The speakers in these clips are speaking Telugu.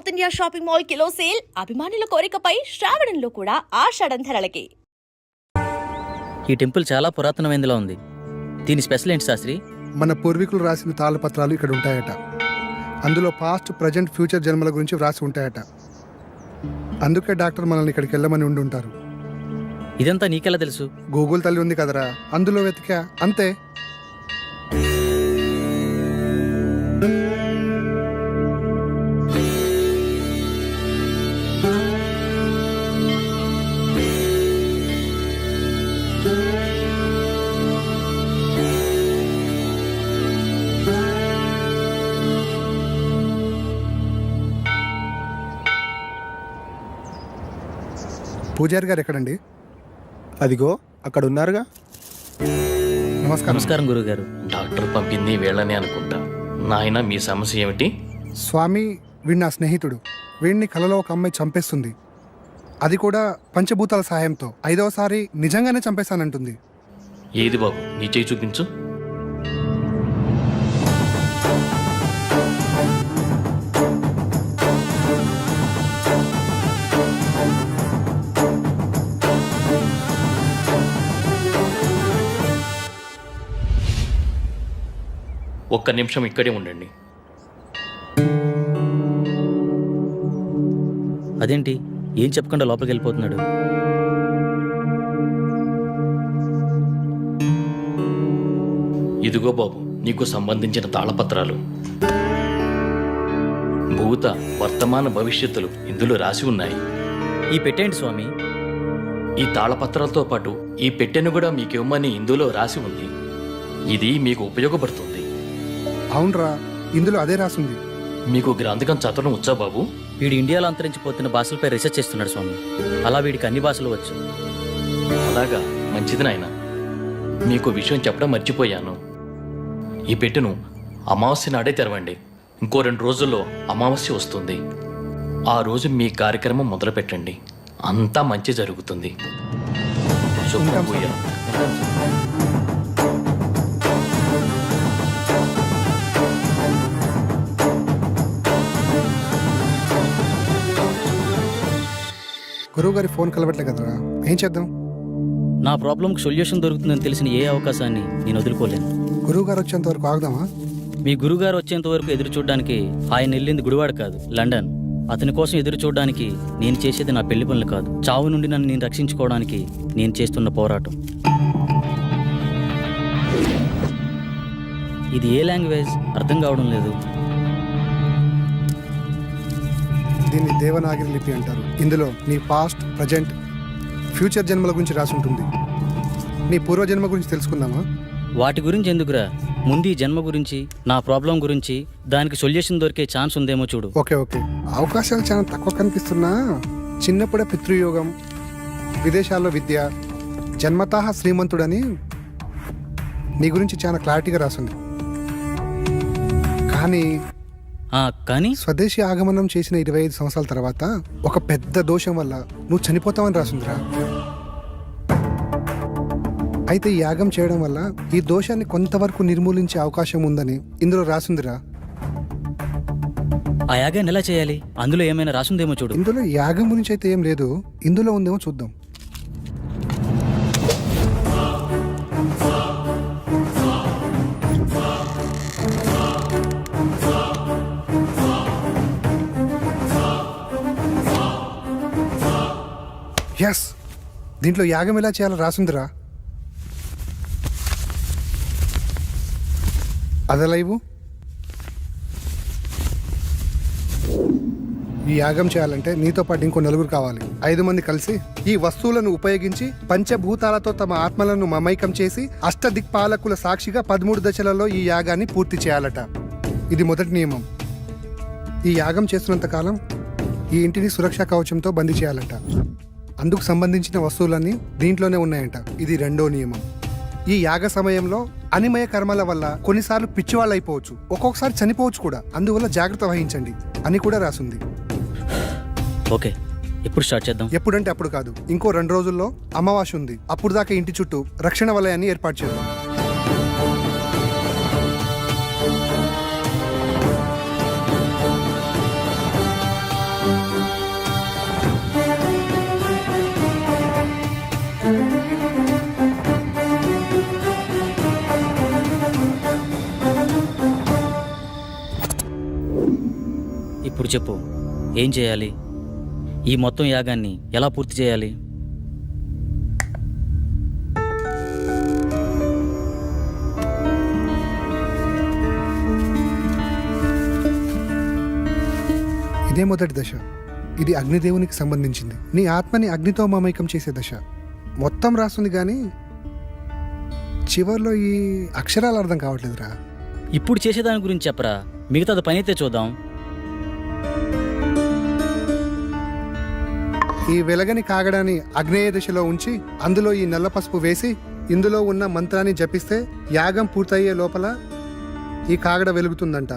South India shopping mall kilo sale అభిమానుల కోరికపై శ్రావణంలో కూడా ఆషాఢం ధరలకి ఈ టెంపుల్ చాలా పురాతనమైనదిలా ఉంది. దీని స్పెషల్ ఏంటి శాస్త్రి? మన పూర్వీకులు రాసిన తాళపత్రాలు ఇక్కడ ఉంటాయట. అందులో పాస్ట్ ప్రజెంట్ ఫ్యూచర్ జన్మల గురించి వ్రాసి ఉంటాయట. అందుకే డాక్టర్ మనల్ని ఇక్కడికి వెళ్ళమని ఉండి ఉంటారు. ఇదంతా నీకెలా తెలుసు? గూగుల్ తల్లి ఉంది కదరా. అందులో వెతికా. అంతే. పూజారి గారు ఎక్కడండి? అదిగో అక్కడ ఉన్నారుగా నమస్కారం. నమస్కారం గురుగారు. డాక్టర్ పంపింది వీళ్ళనే అనుకుంటా. నాయన మీ సమస్య ఏమిటి? స్వామి వీడి నా స్నేహితుడు. వీడిని కలలో ఒక అమ్మాయి చంపేస్తుంది. అది కూడా పంచభూతాల సహాయంతో. ఐదవసారి నిజంగానే చంపేశానంటుంది. ఏది బాబు? నీ చేయి చూపించు. ఒక్క నిమిషం ఇక్కడే ఉండండి. అదేంటి? ఏం చెప్పకుండా లోపలికి వెళ్ళిపోతున్నాడు? ఇదిగో బాబు నీకు సంబంధించిన తాళపత్రాలు. భూత వర్తమాన భవిష్యత్తులు ఇందులో రాసి ఉన్నాయి. ఈ పెట్టేంటి స్వామి. ఈ తాళపత్రాలతో పాటు ఈ పెట్టెను కూడా మీకు ఇవ్వమని ఇందులో రాసి ఉంది. ఇది మీకు ఉపయోగపడుతుంది. అవునరా ఇందులో అదే రాసుంది. మీకు గ్రంథకం చదవడం వచ్చా బాబు? వీడు ఇండియాలో అంతరించిపోతున్న భాషలపై రీసెర్చ్ చేస్తున్నాడు స్వామి. అలా వీడికి అన్ని భాషలు వచ్చు. అలాగా? మంచిది నాయన. మీకు విషయం చెప్పడం మర్చిపోయాను. ఈ పెట్టెను అమావాస్య నాడే తెరవండి. ఇంకో రెండు రోజుల్లో అమావాస్య వస్తుంది. ఆ రోజు మీ కార్యక్రమం మొదలు పెట్టండి అంతా మంచి జరుగుతుంది. శుభం గురువు గారి ఫోన్ కలవట్లే కదరా? ఏం చేద్దాం? నా ప్రాబ్లంకి సొల్యూషన్ దొరుకుతుందని తెలిసిన ఏ అవకాశాన్ని నేను వదులుకోలేను. గురువు గారు వచ్చేంత వరకు ఆగుదామా? మీ గురుగారు వచ్చేంత వరకు ఎదురు చూడడానికి ఆయన వెళ్ళింది గుడివాడ కాదు లండన్. అతని కోసం ఎదురు చూడడానికి నేను చేసేది నా పెళ్ళి పనులు కాదు. చావు నుండి నన్ను నేను రక్షించుకోవడానికి నేను చేస్తున్న పోరాటం. ఇది ఏ లాంగ్వేజ్? అర్థం కావడం లేదు. దీన్ని దేవనాగిరి లిపి అంటారు. ఇందులో నీ పాస్ట్ ప్రజెంట్ ఫ్యూచర్ జన్మల గురించి రాసి ఉంటుంది. నీ పూర్వజన్మ గురించి తెలుసుకుందామా? వాటి గురించి ఎందుకురా? ముందు ఈ జన్మ గురించి నా ప్రాబ్లం గురించి దానికి సొల్యూషన్ దొరికే ఛాన్స్ ఉందేమో చూడు. Okay okay. అవకాశాలు చాలా తక్కువ కనిపిస్తున్నా. చిన్నప్పుడే పితృయోగం విదేశాల్లో విద్య జన్మతాహ శ్రీమంతుడని నీ గురించి చాలా క్లారిటీగా రాసింది. కానీ కానీ స్వదేశీ ఆగమనం చేసిన ఇరవై ఐదు సంవత్సరాల తర్వాత ఒక పెద్ద దోషం వల్ల నువ్వు చనిపోతావని రాసిందిరా. అయితే ఈ యాగం చేయడం వల్ల ఈ దోషాన్ని కొంతవరకు నిర్మూలించే అవకాశం ఉందని ఇందులో రాసిందిరా. ఆ యాగాన్ని ఎలా చేయాలి? అందులో ఏమైనా రాసుందేమో చూడు. ఇందులో యాగం గురించి అయితే ఏం లేదు. ఇందులో ఉందేమో చూద్దాం. ఎస్ దీంట్లో యాగం ఎలా చేయాలో రాసుందిరా. అదలా ఇవ్వు? ఈ యాగం చేయాలంటే నీతో పాటు ఇంకో నలుగురు కావాలి. ఐదు మంది కలిసి ఈ వస్తువులను ఉపయోగించి పంచభూతాలతో తమ ఆత్మలను మమైకం చేసి అష్టదిక్పాలకుల సాక్షిగా పదమూడు దశలలో ఈ యాగాన్ని పూర్తి చేయాలట. ఇది మొదటి నియమం. ఈ యాగం చేస్తున్నంత కాలం ఈ ఇంటిని సురక్షా కవచంతో బందీ చేయాలట. అందుకు సంబంధించిన వస్తువులన్నీ దీంట్లోనే ఉన్నాయంట. ఇది రెండో నియమం. ఈ యాగ సమయంలో అనిమయ కర్మల వల్ల కొన్నిసార్లు పిచ్చివాళ్ళు అయిపోవచ్చు ఒక్కొక్కసారి చనిపోవచ్చు కూడా. అందువల్ల జాగ్రత్త వహించండి అని కూడా రాసుంది. ఓకే. ఎప్పుడు స్టార్ట్ చేద్దాం? ఎప్పుడంటే అప్పుడు కాదు. ఇంకో రెండు రోజుల్లో అమావాస్య ఉంది. అప్పుడు దాకా ఇంటి చుట్టూ రక్షణ వలయాన్ని ఏర్పాటు చేద్దాం. ఇప్పుడు చెప్పు. ఏం చేయాలి? ఈ మొత్తం యాగాన్ని ఎలా పూర్తి చేయాలి? ఇదే మొదటి దశ. ఇది అగ్నిదేవునికి సంబంధించింది. నీ ఆత్మని అగ్నితో మమైకం చేసే దశ. మొత్తం రాస్తుంది కానీ చివర్లో ఈ అక్షరాలు అర్థం కావట్లేదురా. ఇప్పుడు చేసేదాని గురించి చెప్పరా? మిగతాది పని అయితే చూద్దాం. ఈ వెలగని కాగడాన్ని అగ్నేయ దిశలో ఉంచి అందులో ఈ నల్ల పసుపు వేసి ఇందులో ఉన్న మంత్రాన్ని జపిస్తే యాగం పూర్తయ్యే లోపల ఈ కాగడ వెలుగుతుందంట.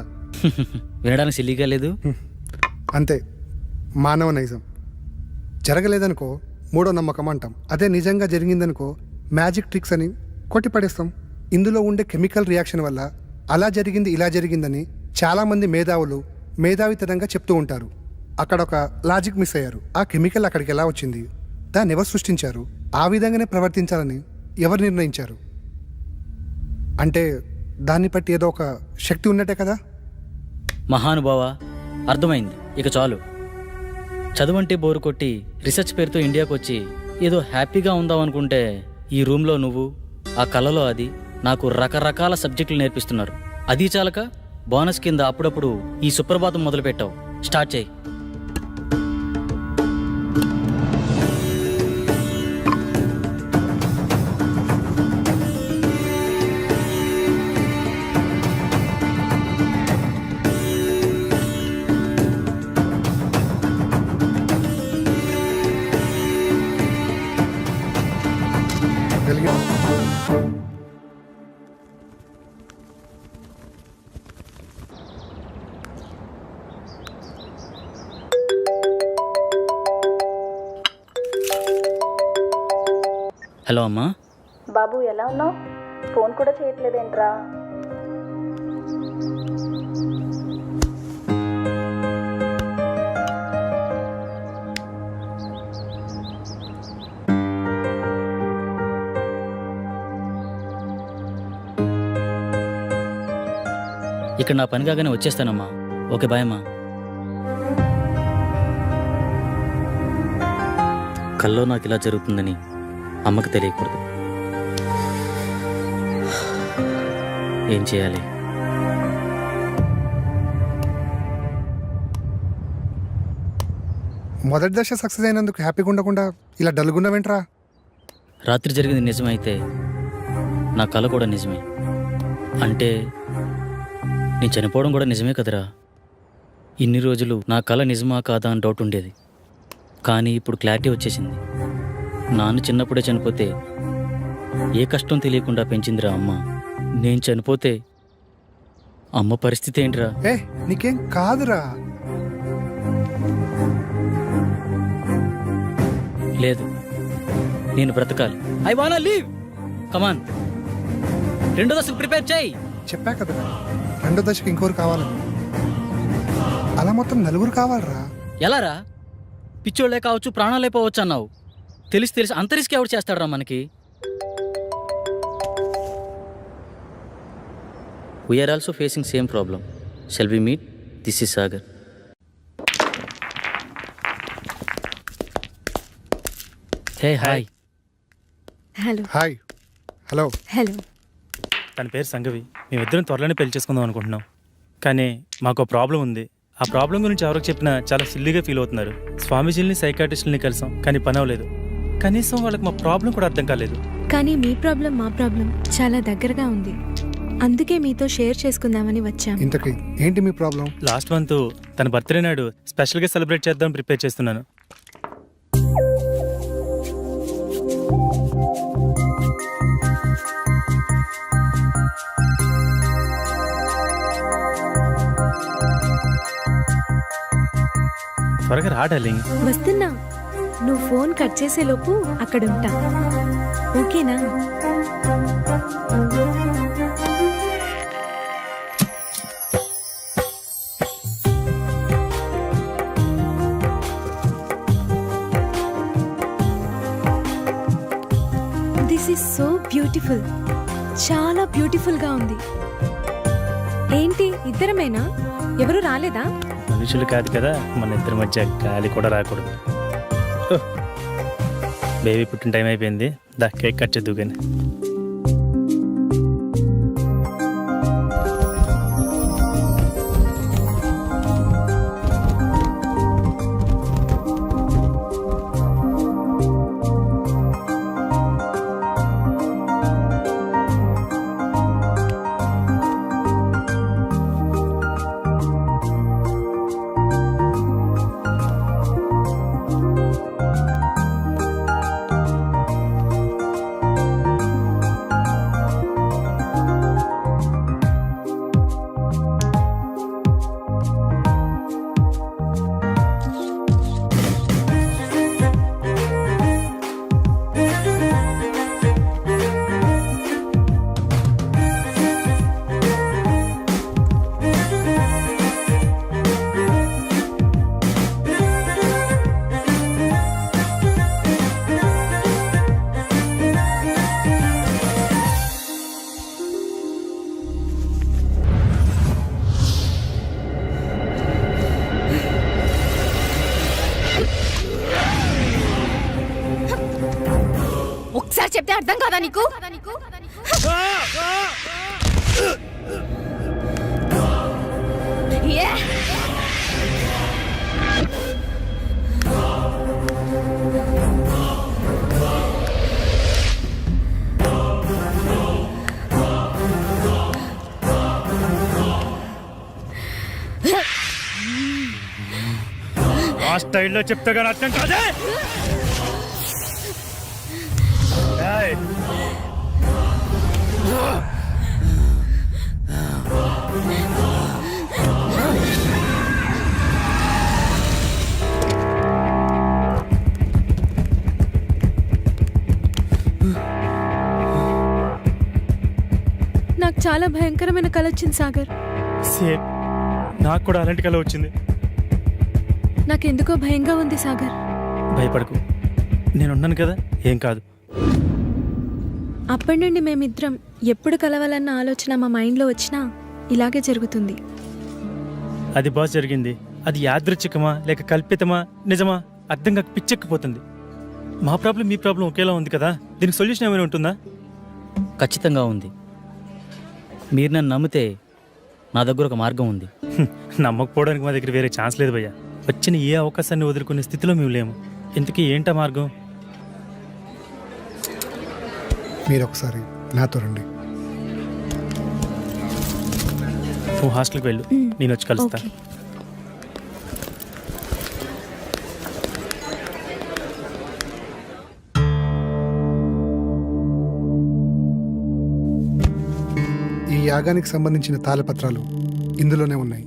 వినడానికి సిల్లిగా లేదు. అంతే. మానవ నైజం. జరగలేదనుకో మూడో నమ్మకం అంటాం. అదే నిజంగా జరిగిందనుకో మ్యాజిక్ ట్రిక్స్ అని కొట్టిపడేస్తాం. ఇందులో ఉండే కెమికల్ రియాక్షన్ వల్ల అలా జరిగింది ఇలా జరిగిందని చాలామంది మేధావులు మేధావితనంగా చెప్తూ ఉంటారు. అక్కడ ఒక లాజిక్ మిస్ అయ్యారు. ఆ కెమికల్ అక్కడికి ఎలా వచ్చింది? దాన్ని ఎవరు సృష్టించారు? ఆ విధంగానే ప్రవర్తించాలని ఎవరు నిర్ణయించారు? అంటే దాన్ని బట్టి ఏదో ఒక శక్తి ఉన్నట్టే కదా? మహానుభావ అర్థమైంది. ఇక చాలు. చదువంటే బోరు కొట్టి రీసెర్చ్ పేరుతో ఇండియాకు వచ్చి ఏదో హ్యాపీగా ఉందాం అనుకుంటే ఈ రూమ్లో నువ్వు ఆ కళలో అది నాకు రకరకాల సబ్జెక్టులు నేర్పిస్తున్నారు. అది చాలక బోనస్ కింద అప్పుడప్పుడు ఈ సుప్రభాతం మొదలుపెట్టావు. స్టార్ట్ చేయి. Thank you. హలో అమ్మా. బాబు ఎలా ఉన్నావు? ఫోన్ కూడా చేయట్లేదేంట్రా? ఇక్కడ నా పని కాగానే వచ్చేస్తానమ్మా. ఓకే బాయ్ అమ్మా. కల్లో నాకు ఇలా జరుగుతుందని అమ్మకి తెలియకూడదు. ఏం చేయాలి? మొదటి దశ సక్సెస్ అయినందుకు హ్యాపీగా ఉండకుండా ఇలా డల్గున్నావేంట్రా రాత్రి జరిగింది నిజమైతే నా కళ కూడా నిజమే. అంటే నేను చనిపోవడం కూడా నిజమే కదరా? ఇన్ని రోజులు నా కళ నిజమా కాదా అని డౌట్ ఉండేది. కానీ ఇప్పుడు క్లారిటీ వచ్చేసింది. నాన్న చిన్నప్పుడే చనిపోతే ఏ కష్టం తెలియకుండా పెంచిందిరా అమ్మ. నేను చనిపోతే అమ్మ పరిస్థితి ఏంటిరా? ఏ నీకేం కాదురా. లేదు నేను బ్రతకాలి. ఐ వానా లీవ్. కమాన్ రెండో దశకు ప్రిపేర్ చేయి. చెప్పా కదరా రెండో దశకి ఇంకోరు కావాలని. అలా మొత్తం నలుగురు కావాలరా. ఎలారా? పిచ్చోళ్ళే కావచ్చు ప్రాణాలే పోవచ్చు అన్నావు. తెలిసి తెలిసి. అంత రిస్క్ ఎవరు చేస్తాడరా మనకి? We're also facing same problem shall we meet this is Sagar hey hi hello hi hello hello తన పేరు సంగవి. మేమిద్దరం త్వరలోనే పెళ్ళి చేసుకుందాం అనుకుంటున్నాం. కానీ మాకు ప్రాబ్లం ఉంది. ఆ ప్రాబ్లం గురించి ఎవరికి చెప్పినా చాలా సిల్లీగా ఫీల్ అవుతున్నారు. స్వామీజీని సైకాటిస్టులని కలిసాం కానీ పని అవ్వలేదు. కనీసం వాళ్ళకి మా ప్రాబ్లం కూడా అర్థం కాలేదు. కానీ మీ ప్రాబ్లం మా ప్రాబ్లం చాలా దగ్గరగా ఉంది. అందుకే మీతో షేర్ చేసుకుందామని వచ్చాం. ఇంతకి ఏంటి మీ ప్రాబ్లం? లాస్ట్ మంత్ తన బర్త్డే నాడు స్పెషల్గా సెలబ్రేట్ చేద్దాం ప్రిపేర్ చేస్తున్నాను. త్వరగా రా డార్లింగ్. వస్తున్నా. నువ్వు ఫోన్ కట్ చేసేలోపు అక్కడ ఉంటా ఓకేనా? దిస్ ఇస్ సో బ్యూటిఫుల్ చాలా బ్యూటిఫుల్గా ఉంది. ఏంటి ఇద్దరమేనా? ఎవరు రాలేదా? మనుషులు కాదు కదా మన ఇద్దరి మధ్య గాలి కూడా రాకూడదు. బేబీ పుట్టిన టైం అయిపోయింది. దా కేక్ కట్ చేద్దు కానీ. కదా నీకు? ఆ స్టైల్లో చెప్తే కానీ అర్థం కాదే? చాలా భయంకరమైన కల వచ్చింది సాగర్. సేమ్ నాకు కూడా అలాంటి కళ వచ్చింది. నాకెందుకో భయంగా ఉంది సాగర్. భయపడకు. నేనున్నాను కదా ఏం కాదు. అప్పటి నుండి మేమిద్దరం ఎప్పుడు కలవాలన్న ఆలోచన మా మైండ్లో వచ్చినా ఇలాగే జరుగుతుంది. అది బాస్ జరిగింది. అది యాదృచ్ఛికమా లేక కల్పితమా నిజమా అర్థం కాక పిచ్చెక్కిపోతుంది. మా ప్రాబ్లం మీ ప్రాబ్లం ఒకేలా ఉంది కదా? దీనికి సొల్యూషన్ ఏమైనా ఉంటుందా? ఖచ్చితంగా ఉంది. మీరు నన్ను నమ్మితే నా దగ్గర ఒక మార్గం ఉంది. నమ్మకపోవడానికి మా దగ్గర వేరే ఛాన్స్ లేదు భయ్యా. వచ్చిన ఏ అవకాశాన్ని వదులుకునే స్థితిలో మేము లేము. ఇంతకీ ఏంటా మార్గం? మీరు ఒకసారి నాతో రండి. నువ్వు హాస్టల్కి వెళ్ళు. నేను వచ్చి కలుస్తా. యాగానికి సంబంధించిన తాళపత్రాలు ఇందులోనే ఉన్నాయి.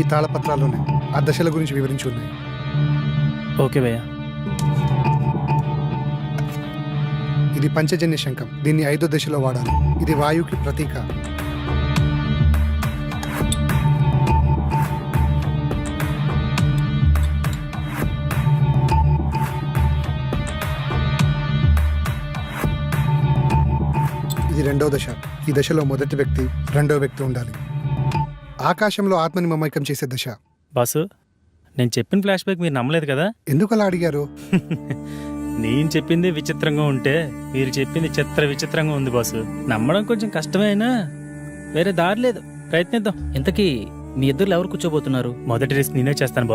ఈ తాళపత్రాల్లోనే ఆ దశల గురించి వివరించి ఉన్నాయి. ఓకే భయ్యా. ఇది పంచజన్య శంఖం. దీన్ని ఐదో దశలో వాడాలి. ఇది వాయువుకి ప్రతీక. ఇది రెండో దశ. ఈ దశలో మొదటి వ్యక్తి రెండో వ్యక్తి ఉండాలి. ఆకాశంలో ఆత్మని మమైకం చేసే దశ. బాసు నేను చెప్పిన ఫ్లాష్ బ్యాక్ మీరు నమ్మలేదు కదా? ఎందుకు అలా అడిగారు? నేను చెప్పింది విచిత్రంగా ఉంటే మీరు చెప్పింది చిత్ర విచిత్రంగా ఉంది బాసు. నమ్మడం కొంచెం కష్టమైనా వేరే దారి లేదు. ప్రయత్నిద్దాం. ఇంతకీ మీ ఇద్దరు ఎవరు కూర్చోబోతున్నారు? మొదటి రిస్క్ నేనే చేస్తాను బాస్.